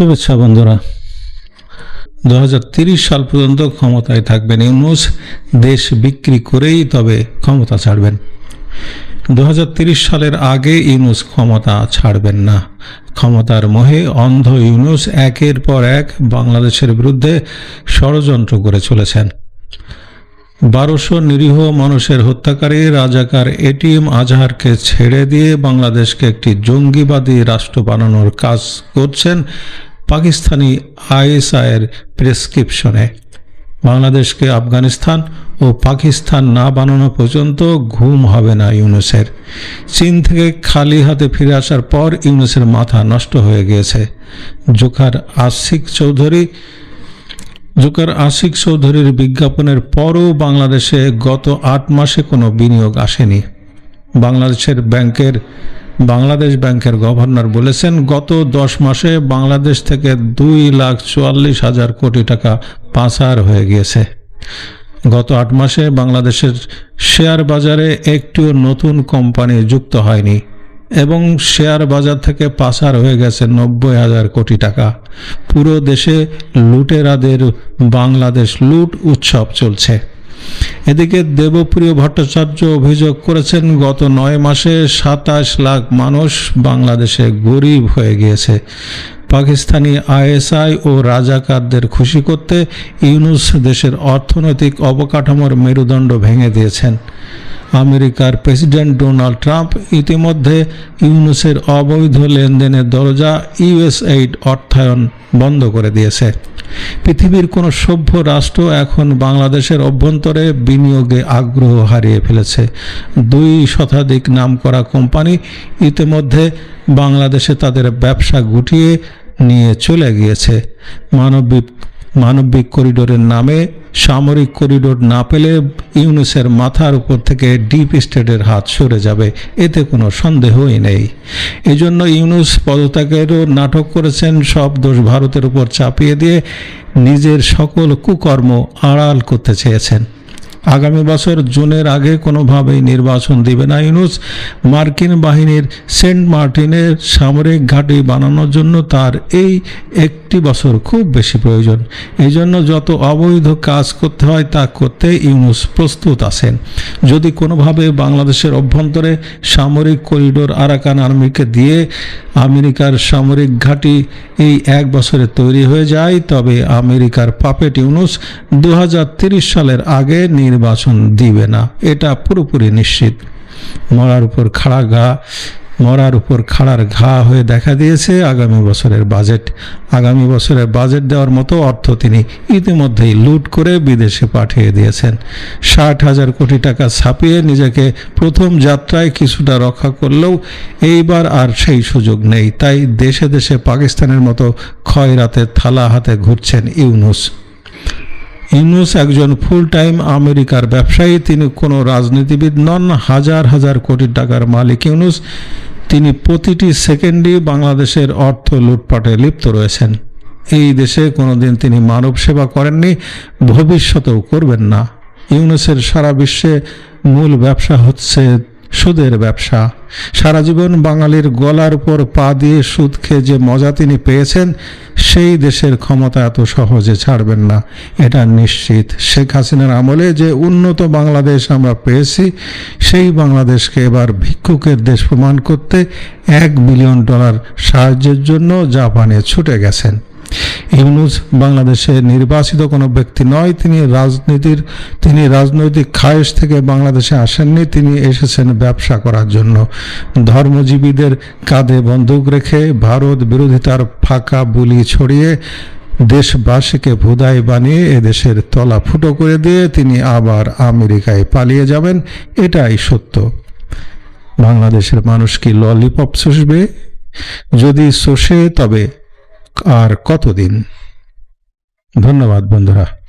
শুভেচ্ছা বন্ধুরা। দু সাল পর্যন্ত ক্ষমতায় থাকবেন ইউনুস, দেশ বিক্রি করেই তবে ক্ষমতা ছাড়বেন। দু সালের আগে ইউনুস ক্ষমতা ছাড়বেন না। ক্ষমতার মোহে অন্ধ ইউনুস একের পর এক বাংলাদেশের বিরুদ্ধে ষড়যন্ত্র করে চলেছেন। বারোশো নিরীহ মানুষের হত্যাকারী রাজাকার এটিএম আজহারকে ছেড়ে দিয়ে বাংলাদেশকে একটি জঙ্গিবাদী রাষ্ট্র বানানোর কাজ করছেন পাকিস্তানি আইএসআইয়ের প্রেসক্রিপশনে, বাংলাদেশকে আফগানিস্তান ও পাকিস্তান না বানানো পর্যন্ত ঘুম হবে না ইউনুসের। চীন থেকে খালি হাতে ফিরে আসার পর ইউনুসের মাথা নষ্ট হয়ে গিয়েছে। জোকার আশিক চৌধুরী, জোকার আশিক চৌধুরীর বিজ্ঞাপনের পরও বাংলাদেশে গত আট মাসে কোনো বিনিয়োগ আসেনি। বাংলাদেশের ব্যাংকের বাংলাদেশ ব্যাংকের গভর্নর বলেছেন, গত দশ মাসে বাংলাদেশ থেকে দুই লাখ চুয়াল্লিশ হাজার কোটি টাকা পাচার হয়ে গিয়েছে। গত আট মাসে বাংলাদেশের শেয়ার বাজারে একটিও নতুন কোম্পানি যুক্ত হয়নি এবং শেয়ার বাজার থেকে পাচার হয়ে গেছে নব্বই হাজার কোটি টাকা। পুরো দেশে লুটেরাদের বাংলাদেশ লুট উৎসব চলছে। এদিকে দেবপ্রিয় ভট্টাচার্য অভিযোগ করেছেন, গত নয় মাসে সাতাশ লাখ মানুষ বাংলাদেশে গরিব হয়ে গিয়েছে। পাকিস্তানি আইএসআই ও রাজাকারদের খুশি করতে ইউনুস দেশের অর্থনৈতিক অবকাঠামোর মেরুদণ্ড ভেঙে দিয়েছেন। আমেরিকার প্রেসিডেন্ট ডোনাল্ড ট্রাম্প ইতিমধ্যে ইউনুসের অবৈধ লেনদেনের দরজা ইউএসএইড অর্থায়ন বন্ধ করে দিয়েছে। পৃথিবীর কোনো সভ্য রাষ্ট্র এখন বাংলাদেশের অভ্যন্তরে বিনিয়োগে আগ্রহ হারিয়ে ফেলেছে। দুই শতাধিক নামকরা কোম্পানি ইতিমধ্যে বাংলাদেশে তাদের ব্যবসা গুটিয়ে নিয়ে চলে গিয়েছে। মানবিক মানবিক করিডোরের নামে, সামরিক করিডোর না পেলে ইউনুসের মাথার উপর থেকে ডিপ স্টেটের হাত সরে যাবে, এতে কোনো সন্দেহই নেই। এজন্য ইউনুস পদত্যাগেরও নাটক করেছেন, সব দোষ ভারতের উপর চাপিয়ে দিয়ে নিজের সকল কুকর্ম আড়াল করতে চেয়েছেন। আগামী বছর জুনের আগে কোনোভাবেই নির্বাচন দিবে না ইউনুস। মার্কিন বাহিনীর সেন্ট মার্টিনের সামরিক ঘাঁটি বানানোর জন্য তার এই একটি বছর খুব বেশি প্রয়োজন। এই জন্য যত অবৈধ কাজ করতে হয় তা করতে ইউনুস প্রস্তুত আছেন। যদি কোনোভাবে বাংলাদেশের অভ্যন্তরে সামরিক করিডোর আরাকান আর্মিকে দিয়ে আমেরিকার সামরিক ঘাঁটি এই এক বছরে তৈরি হয়ে যায়, তবে আমেরিকার পাপেট ইউনুস দু সালের আগে নির্বাচন দিবে না। এটা পুরোপুরি নিশ্চিত। মরার উপর খাড়া গা মরার উপর খাড়ার ঘা হয়ে দেখা দিয়েছে আগামী বছরের বাজেট। আগামী বছরের বাজেট দেওয়ার মতো অর্থ তিনি ইতিমধ্যেই লুট করে বিদেশে পাঠিয়ে দিয়েছেন। ষাট হাজার কোটি টাকা ছাপিয়ে নিজেকে প্রথম যাত্রায় কিছুটা রক্ষা করলেও এইবার আর সেই সুযোগ নেই। তাই দেশে দেশে পাকিস্তানের মতো ক্ষয়রাতে থালা হাতে ঘুরছেন ইউনুস। ইউনুস একজন ফুল টাইম আমেরিকার ব্যবসায়ী, তিনি কোনো রাজনীতিবিদ নন। হাজার হাজার কোটি টাকার মালিক ইউনুস। তিনি প্রতিটি সেকেন্ডই বাংলাদেশের অর্থ লুটপাটে লিপ্ত রয়েছেন। এই দেশে কোনোদিন তিনি মানব সেবা করেননি, ভবিষ্যতেও করবেন না। ইউনুসের সারা বিশ্বে মূল ব্যবসা হচ্ছে সুদের ব্যবসা। সারা জীবন বাঙালির গলার উপর পা দিয়ে সুদ খেয়ে যে মজা তিনি পেয়েছেন, সেই দেশের ক্ষমতা এত সহজে ছাড়বেন না। এটা নিশ্চিত। শেখ হাসিনার আমলে যে উন্নত বাংলাদেশ আমরা পেয়েছি, সেই বাংলাদেশকে এবার ভিক্ষুকের দেশ প্রমাণ করতে এক বিলিয়ন ডলার সাহায্যের জন্য জাপানে ছুটে গেছেন। ইউনুস বাংলাদেশে নির্বাচিত কোনো ব্যক্তি নয়, তিনি রাজনীতির, তিনি রাজনৈতিক খায়েশ থেকে বাংলাদেশে আসেননি, তিনি এসেছেন ব্যবসা করার জন্য। ধর্মজীবীদের কাঁধে বন্দুক রেখে ভারত বিরোধিতার ফাঁকা বুলি ছড়িয়ে দেশবাসীকে ভুদাই বানিয়ে এদেশের তলা ফুটো করে দিয়ে তিনি আবার আমেরিকায় পালিয়ে যাবেন, এটাই সত্য। বাংলাদেশের মানুষ কি ললিপপ চষবে? যদি চষে, তবে আর কতদিন? ধন্যবাদ বন্ধুরা।